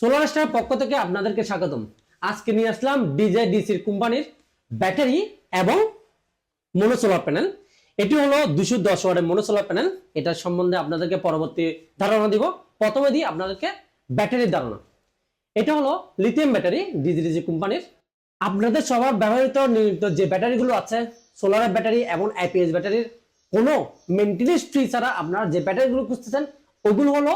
Solar পক্ষ থেকে আপনাদেরকে স্বাগতম। আজকে নিয়ে আসলাম ডিজে ডিসির কোম্পানির ব্যাটারি এবং মনো সোলার প্যানেল এটি হলো দুশো দশ ওয়াটের মনো সোলার প্যানেল এটার সম্বন্ধে আপনাদেরকে পরবর্তী ধারণা দিব। প্রথমে দিই আপনাদেরকে ব্যাটারির ধারণা। এটা হলো লিথিয়াম ব্যাটারি ডিজি ডিজি কোম্পানির। আপনাদের সবার ব্যবহৃত নির্মিত যে ব্যাটারিগুলো আছে সোলারের ব্যাটারি এবং আইপিএস ব্যাটারির, কোনো মেনটেনেন্স ফ্রি ছাড়া আপনারা যে ব্যাটারিগুলো খুঁজতেছেন, ওগুলো হলো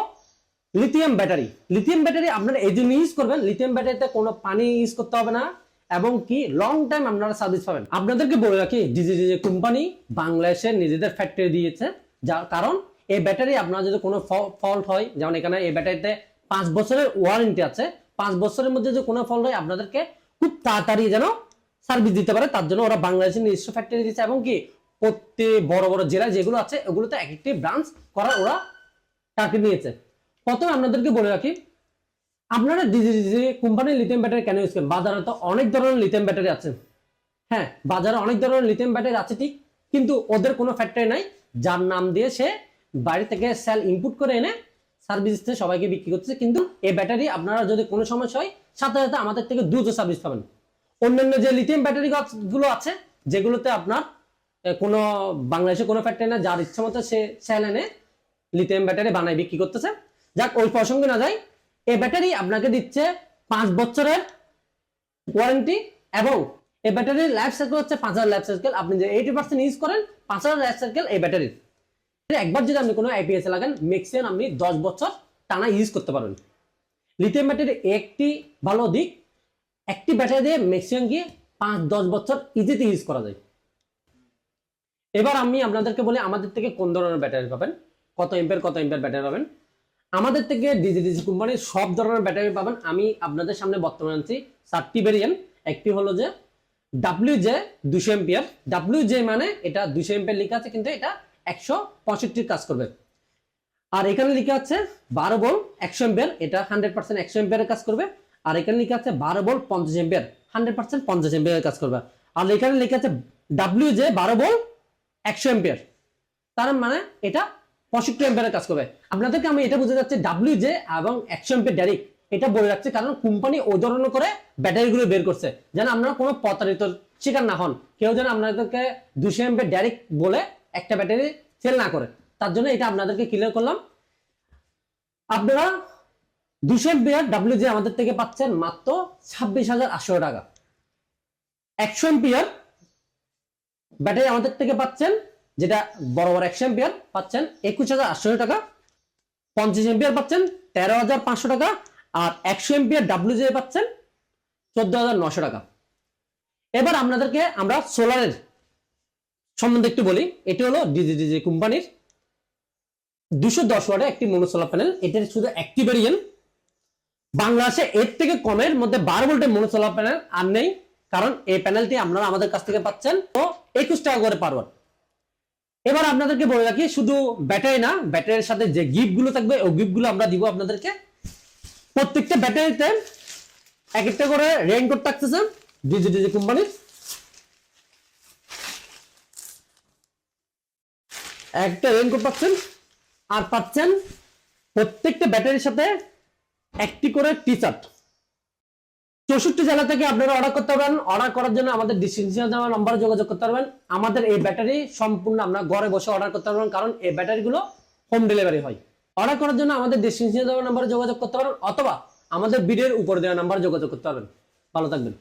লিথিয়াম ব্যাটারি লিথিয়াম ব্যাটারি আপনারা এই জন্য ইউজ করবেন লিথিয়াম ব্যাটারিতে কোনো পানি ইউজ করতে হবে না এবং কি লং টাইম আপনারা সার্ভিস পাবেন। আপনাদেরকে বলে রাখি ডিজি ডিজি কোম্পানি বাংলাদেশে নিজেদের ফ্যাক্টরি দিয়েছে যার কারণ এই ব্যাটারি আপনার যদি কোনো ফল্ট হয়, যেমন এখানে এই ব্যাটারিতে পাঁচ বছরের ওয়ারেন্টি আছে, পাঁচ বছরের মধ্যে যদি কোনো ফল্ট হয়, আপনাদেরকে খুব তাড়াতাড়ি যেন সার্ভিস দিতে পারে, তার জন্য ওরা বাংলাদেশের নিজস্ব ফ্যাক্টরি দিচ্ছে এবং কি প্রত্যেক বড় বড় জেলায় যেগুলো আছে, ওগুলোতে এক একটি ব্রাঞ্চ করার ওরা টার্গেট নিয়েছে। প্রথমে আপনাদেরকে বলে রাখি, আপনারা ডিজি কোম্পানির লিথিয়াম ব্যাটারি কেন ইউজ করেন? বাজারে তো অনেক ধরনের লিথিয়াম ব্যাটারি আছে। হ্যাঁ বাজারে অনেক ধরনের লিথিয়াম ব্যাটারি আছে ঠিক, কিন্তু ওদের কোনো ফ্যাক্টরি নাই। যার নাম দিয়ে সে বাড়ি থেকে সেল ইনপুট করে এনে সার্ভিস সবাইকে বিক্রি করছে কিন্তু এই ব্যাটারি আপনারা যদি কোনো সমস্যা হয়, সাথে সাথে আমাদের থেকে দ্রুত সার্ভিস পাবেন। অন্যান্য যে লিথিয়াম ব্যাটারি গুলো আছে যেগুলোতে আপনার কোনো বাংলাদেশে কোনো ফ্যাক্টরি না যার ইচ্ছা মতো সে সেল এনে লিথিয়াম ব্যাটারি বানায়, বিক্রি করতেছে। যাক, ওই প্রসঙ্গে না যাই। এই ব্যাটারি আপনাকে দিচ্ছে পাঁচ বছরের ওয়ারেন্টি এবং এই ব্যাটারির লাইফ সাইকেল হচ্ছে পাঁচ হাজার লাইফ সাইকেল আপনি যে এইটি পার্সেন্ট ইউজ করেন, পাঁচ হাজার লাইফ সাইকেল এই ব্যাটারির একবার যদি আপনি কোনো আইপিএস লাগান ম্যাক্সিমাম আপনি দশ বছর টানা ইউজ করতে পারবেন। লিথিয়াম ব্যাটারির একটি ভালো দিক। একটি ব্যাটারি দিয়ে ম্যাক্সিমাম গিয়ে পাঁচ দশ বছর ইজিতে ইউজ করা যায়। এবার আমি আপনাদেরকে বলি, আমাদের থেকে কোন ধরনের ব্যাটারি পাবেন? কত এম্পের কত এম্পের ব্যাটারি পাবেন? আমাদের থেকে ডিজি ডিজি কোম্পানির সব ধরনের ব্যাটারি পাবেন। আমি আপনাদের সামনে বর্তমানে আনছি চারটি ভেরিয়েন্ট একটি হলো যে ডাব্লিউ জে দুশো এম্পিয়ার ডাব্লিউ জে মানে এটা দুশো এম্পিয়ার লেখা আছে, কিন্তু এটা একশো পঁয়ষট্টির কাজ করবে। আর এখানে লেখা আছে বারো বল একশো এম্পিয়ার এটা হান্ড্রেড পার্সেন্ট একশো এম্পিয়ারের কাজ করবে। আর এখানে লেখা আছে বারো বল পঞ্চাশ এম্পিয়ার হান্ড্রেড পার্সেন্ট পঞ্চাশ এম্পিয়ারের কাজ করবে। আর এখানে লেখা আছে ডাব্লিউ জে বারো বল একশো এম্পিয়ার তার মানে এটা পঁয়ষট্টি এম্পিয়ারের কাজ করবে। আপনাদেরকে আমি এটা বুঝে যাচ্ছি ডাব্লিউ জে এবং একশো এম্পিয়ার ডাইরেক্ট এটা বলে রাখছে কারণ কোম্পানি ওই ধরনের করে ব্যাটারিগুলো বের করছে। যেন আপনারা কোনো প্রতারিত শিকার না হন। কেউ যেন আপনাদেরকে দুশো এম্পিয়ার ডাইরেক্ট বলে একটা ব্যাটারি সেল না করে। তার জন্য এটা আপনাদেরকে ক্লিয়ার করলাম। আপনারা দুশো এম্পিয়ার ডাব্লিউ জে আমাদের থেকে পাচ্ছেন মাত্র ছাব্বিশ হাজার আটশো টাকা। একশো এম্পিয়ার ব্যাটারি আমাদের থেকে পাচ্ছেন যেটা বড় বড় একশো এম্পিয়ার পাচ্ছেন একুশ হাজার আটশো টাকা, পঞ্চাশ এম্পিয়ার পাচ্ছেন তেরো হাজার পাঁচশো টাকা, আর একশো এম্পিয়ার ডাব্লিউ জে পাচ্ছেন চোদ্দ হাজার নশো টাকা। এবার আপনাদেরকে আমরা সোলারের সম্বন্ধে একটু বলি। এটি হলো ডিজি ডিজি কোম্পানির দুশো দশ ওয়ার্ডে একটি মনোসোলার প্যানেল এটার শুধু একটি ভেরিয়েন্ট বাংলাদেশে এর থেকে কমের মধ্যে বারো ভোল্টের মনোসোলার প্যানেল আর নেই, কারণ এই প্যানেলটি আপনারা আমাদের কাছ থেকে পাচ্ছেন। তো একুশ টাকা করে পার ওয়াট এবার আপনাদেরকে বলে রাখি, শুধু ব্যাটারি না ব্যাটারির সাথে যে গিফটগুলো থাকবে, ওই গিফটগুলো আমরা দিব আপনাদেরকে। প্রত্যেকটা ব্যাটারিতে এক একটা করে রেইনকোট থাকতেছে ডিজি ডিজি কোম্পানির। একটা রেইনকোট পাচ্ছেন, আর পাচ্ছেন প্রত্যেকটা ব্যাটারির সাথে একটি করে টি শার্ট চৌষট্টি জেলা থেকে আপনারা অর্ডার করতে পারবেন। অর্ডার করার জন্য আমাদের ডিসক্রিপশন দেওয়া নম্বরে যোগাযোগ করতে পারবেন। আমাদের এই ব্যাটারি সম্পূর্ণ আপনারা ঘরে বসে অর্ডার করতে পারবেন, কারণ এই ব্যাটারিগুলো হোম ডেলিভারি হয়। অর্ডার করার জন্য আমাদের ডিসক্রিপশন দেওয়া নম্বরে যোগাযোগ করতে পারবেন, অথবা আমাদের ভিডিওর উপর দেওয়া নাম্বারে যোগাযোগ করতে পারবেন। ভালো থাকবেন।